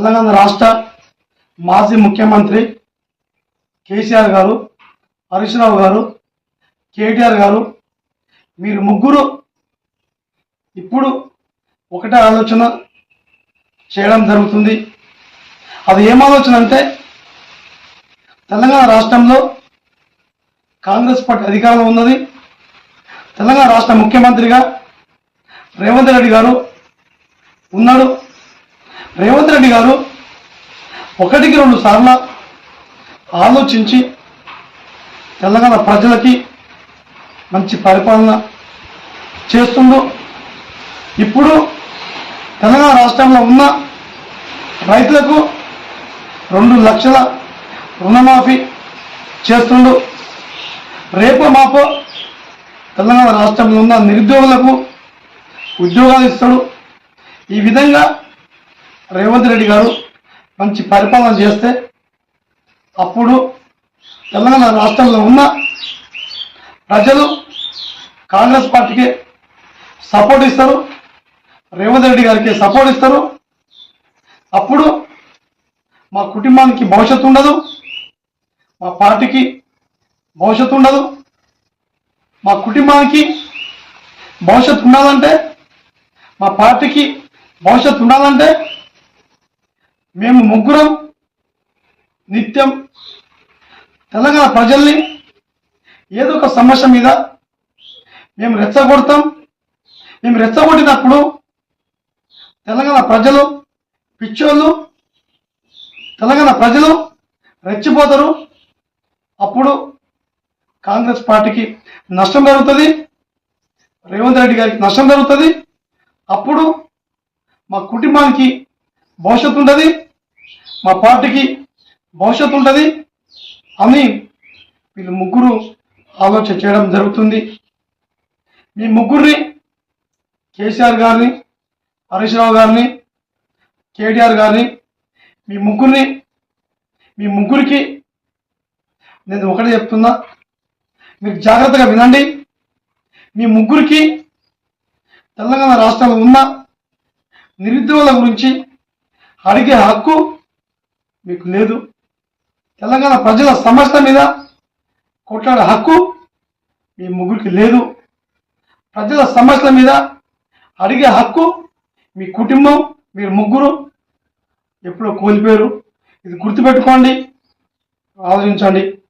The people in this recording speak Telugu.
తెలంగాణ రాష్ట్ర మాజీ ముఖ్యమంత్రి కేసీఆర్ గారు హరీష్ గారు కేటీఆర్ గారు మీరు ముగ్గురు ఇప్పుడు ఒకటే ఆలోచన చేయడం జరుగుతుంది. అది ఏం ఆలోచన అంటే తెలంగాణ రాష్ట్రంలో కాంగ్రెస్ పార్టీ అధికారంలో ఉన్నది. తెలంగాణ రాష్ట్ర ముఖ్యమంత్రిగా రేవంత్ రెడ్డి గారు ఉన్నాడు. రేవంత్ రెడ్డి గారు ఒకటికి రెండు సార్లు ఆలోచించి తెలంగాణ ప్రజలకి మంచి పరిపాలన చేస్తుండు. ఇప్పుడు తెలంగాణ రాష్ట్రంలో ఉన్న రైతులకు రెండు లక్షల రుణమాఫీ చేస్తుండు. రేపో మాపో తెలంగాణ రాష్ట్రంలో ఉన్న నిరుద్యోగులకు ఉద్యోగాలు ఇస్తాడు. ఈ విధంగా రేవంత్ రెడ్డి గారు మంచి పరిపాలన చేస్తే అప్పుడు తెలంగాణ రాష్ట్రంలో ఉన్న ప్రజలు కాంగ్రెస్ పార్టీకి సపోర్ట్ ఇస్తారు రేవంత్ రెడ్డి గారికి సపోర్ట్ ఇస్తారు. అప్పుడు మా కుటుంబానికి భవిష్యత్తు ఉండదు మా పార్టీకి భవిష్యత్తు ఉండదు. మా కుటుంబానికి భవిష్యత్తు ఉండాలంటే మా పార్టీకి భవిష్యత్తు ఉండాలంటే మేము ముగ్గురం నిత్యం తెలంగాణ ప్రజల్ని ఏదో ఒక సమస్య మీద మేము రెచ్చగొడతాం. మేము రెచ్చగొట్టినప్పుడు తెలంగాణ ప్రజలు పిచ్చోళ్ళు తెలంగాణ ప్రజలు రెచ్చిపోతారు. అప్పుడు కాంగ్రెస్ పార్టీకి నష్టం జరుగుతుంది. రేవంత్ రెడ్డి గారికి నష్టం జరుగుతుంది. అప్పుడు మా కుటుంబానికి భవిష్యత్తు ఉంటుంది మా పార్టీకి భవిష్యత్తు ఉంటుంది అని వీళ్ళు ముగ్గురు ఆలోచన చేయడం జరుగుతుంది. మీ ముగ్గురిని కేసీఆర్ గారిని హరీష్ రావు గారిని కేటీఆర్ గారిని మీ ముగ్గురిని మీ ముగ్గురికి నేను ఒకటే చెప్తున్నా మీరు జాగ్రత్తగా వినండి. మీ ముగ్గురికి తెలంగాణ రాష్ట్రంలో ఉన్న నిరుద్యోగుల గురించి అడిగే హక్కు మీకు లేదు. తెలంగాణ ప్రజల సమస్య మీద కొట్లాడే హక్కు మీ ముగ్గురికి లేదు. ప్రజల సమస్యల మీద అడిగే హక్కు మీ కుటుంబం మీరు ముగ్గురు ఎప్పుడో కోల్పోయారు. ఇది గుర్తుపెట్టుకోండి ఆలోచించండి.